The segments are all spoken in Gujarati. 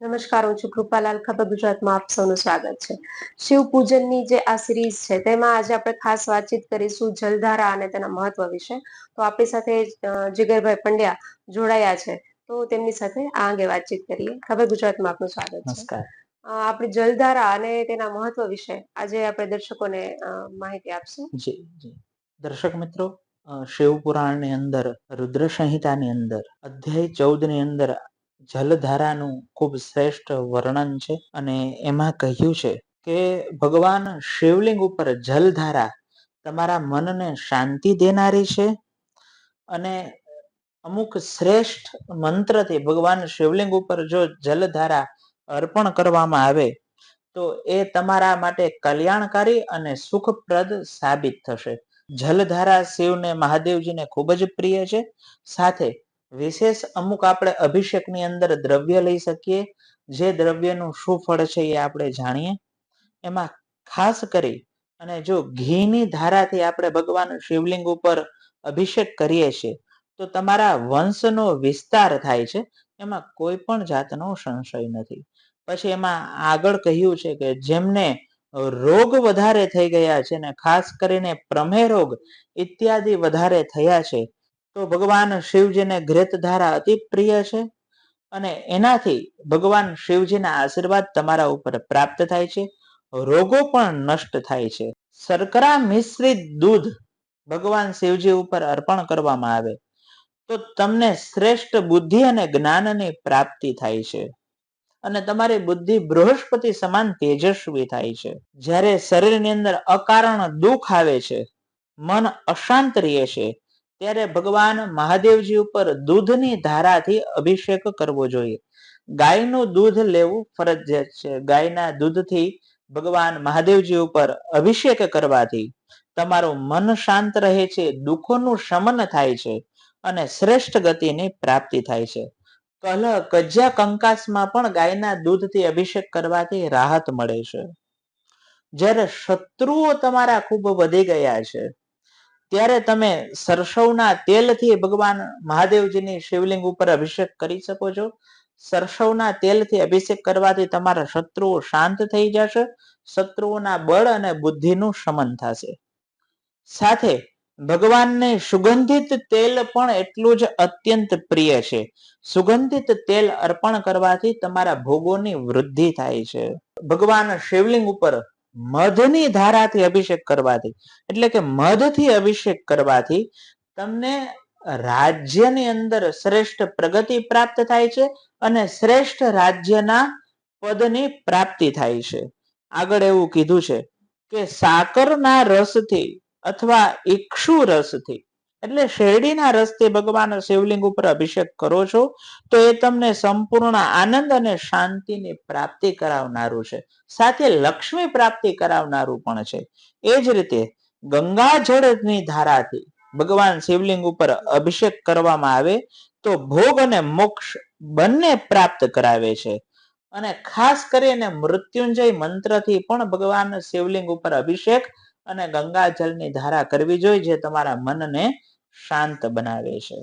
નમસ્કાર હું છું કૃપાલાલ ખબર ગુજરાતમાં આપ સૌનું સ્વાગત છે. શિવ પૂજનની જે આ સિરીઝ છે તેમાં આજે આપણે ખાસ વાતચીત કરીશું જલધારા અને તેના મહત્વ વિશે. તો આપણી સાથે જીગરભાઈ પંડ્યા જોડાયા છે. તો તેમની સાથે આ અંગે વાતચીત કરીએ. ખબર ગુજરાતમાં આપનું સ્વાગત છે. આપણે જલધારા અને તેના મહત્વ વિશે આજે આપણે દર્શકોને માહિતી આપશું. જી જી. દર્શક મિત્રો શિવ પુરાણની અંદર રુદ્ર સંહિતાની અંદર અધ્યાય ચૌદની અંદર જલધારાનું ખૂબ શ્રેષ્ઠ વર્ણન છે અને એમાં કહ્યું છે કે ભગવાન શિવલિંગ ઉપર જલધારા તમારા મનને શાંતિ દેનારી છે અને અમુક શ્રેષ્ઠ મંત્રથી ભગવાન શિવલિંગ ઉપર જો જલધારા અર્પણ કરવામાં આવે, તો એ તમારા માટે કલ્યાણકારી અને સુખપ્રદ સાબિત થશે. જલધારા શિવને મહાદેવજીને ખૂબ જ પ્રિય છે. સાથે વિશેષ અમુક આપણે અભિષેકની અંદર દ્રવ્ય લઈ શકીએ. જે દ્રવ્યનું શું ફળ છે એ આપણે જાણીએ. એમાં ખાસ કરી અને જો ઘીની ધારાથી આપણે ભગવાન શિવલિંગ ઉપર અભિષેક કરીએ છીએ, તો તમારા વંશનો વિસ્તાર થાય છે. એમાં કોઈ પણ જાતનો સંશય નથી. પછી એમાં આગળ કહ્યું છે કે જેમને રોગ વધારે થઈ ગયા છે ને ખાસ કરીને પ્રમેહ રોગ ઇત્યાદિ વધારે થયા છે તો ભગવાન શિવજીને ગ્રેત ધારા અતિ પ્રિય છે અને એનાથી ભગવાન શિવજીના આશીર્વાદ તમારા ઉપર પ્રાપ્ત થાય છે, રોગો પણ નષ્ટ થાય છે. શર્કરા મિશ્રિત દૂધ ભગવાન શિવજી ઉપર અર્પણ કરવામાં આવે તો તમને શ્રેષ્ઠ બુદ્ધિ અને જ્ઞાનની પ્રાપ્તિ થાય છે અને તમારી બુદ્ધિ બૃહસ્પતિ સમાન તેજસ્વી થાય છે. જ્યારે શરીરની અંદર અકારણ દુઃખ આવે છે, મન અશાંત રહે છે ત્યારે ભગવાન મહાદેવજી ઉપર દૂધની ધારાથી અભિષેક કરવો જોઈએ. ગાયનું દૂધ લેવું ફરજિયાત છે. ગાયના દૂધથી ભગવાન મહાદેવજી ઉપર અભિષેક કરવાથી તમારું મન શાંત રહે છે, દુઃખોનું શમન થાય છે અને શ્રેષ્ઠ ગતિની પ્રાપ્તિ થાય છે. કલહ કજ્યા કંકાસમાં પણ ગાયના દૂધથી અભિષેક કરવાથી રાહત મળે છે. જ્યારે શત્રુઓ તમારા ખૂબ વધી ગયા છે ત્યારે તમે સરસવના તેલથી ભગવાન મહાદેવજીની શિવલિંગ ઉપર અભિષેક કરી શકો છો. સરસવના તેલથી અભિષેક કરવાથી તમારા શત્રુઓ શાંત થઈ જશે, શત્રુઓના બળ અને બુદ્ધિનું શમન થશે. સાથે, ભગવાનને સુગંધિત તેલ પણ એટલું જ અત્યંત પ્રિય છે. સુગંધિત તેલ અર્પણ કરવાથી તમારા ભોગોની વૃદ્ધિ થાય છે. ભગવાન શિવલિંગ ઉપર મધની ધારાથી અભિષેક કરવાથી. એટલે કે મધથી અભિષેક કરવાથી તમને રાજ્યની અંદર શ્રેષ્ઠ પ્રગતિ પ્રાપ્ત થાય છે અને શ્રેષ્ઠ રાજ્યના પદની પ્રાપ્તિ થાય છે. આગળ એવું કીધું છે કે સાકરના રસથી અથવા ઈક્ષુ રસથી એટલે શેરડીના રસ્તે ભગવાન શિવલિંગ ઉપર અભિષેક કરો છો, તો એ તમને સંપૂર્ણ આનંદ અને શાંતિની પ્રાપ્તિ કરાવનારું છે. સાથે લક્ષ્મી પ્રાપ્તિ કરાવનારું પણ છે. એ જ રીતે ગંગા જળની ધારાથી ભગવાન શિવલિંગ ઉપર અભિષેક કરવામાં આવે, તો ભોગ અને મોક્ષ બંને પ્રાપ્ત કરાવે છે. અને ખાસ કરીને મૃત્યુંજય મંત્રથી પણ ભગવાન શિવલિંગ ઉપર અભિષેક અને ગંગા જળની ધારા કરવી જોઈએ જે તમારા મનને શાંત બનાવે છે.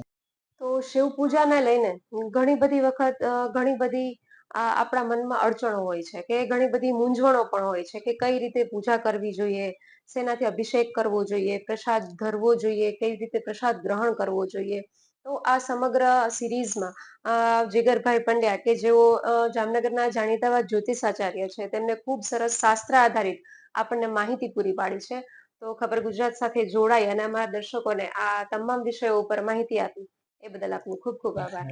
તો શિવ પૂજાને લઈને ઘણી બધી વખત ઘણી બધી આપણા મનમાં અડચણો હોય છે કે ઘણી બધી મૂંઝવણો પણ હોય છે કે કઈ રીતે પૂજા કરવી જોઈએ, શેનાથી અભિષેક કરવો જોઈએ, પ્રસાદ ધરવો જોઈએ, કઈ રીતે પ્રસાદ ગ્રહણ કરવો જોઈએ. તો આ સમગ્ર સિરીઝમાં જીગરભાઈ પંડ્યા કે જેઓ જામનગરના જાણીતા જ્યોતિષ જ્યોતિષાચાર્ય છે, તેમને ખૂબ સરસ શાસ્ત્ર આધારિત આપણને માહિતી પૂરી પાડી છે. તો ખબર ગુજરાત સાથે જોડાઈ અને અમારા દર્શકોને આ તમામ વિષયો ઉપર માહિતી આપી. એ બદલ આપનું ખૂબ ખૂબ આભાર.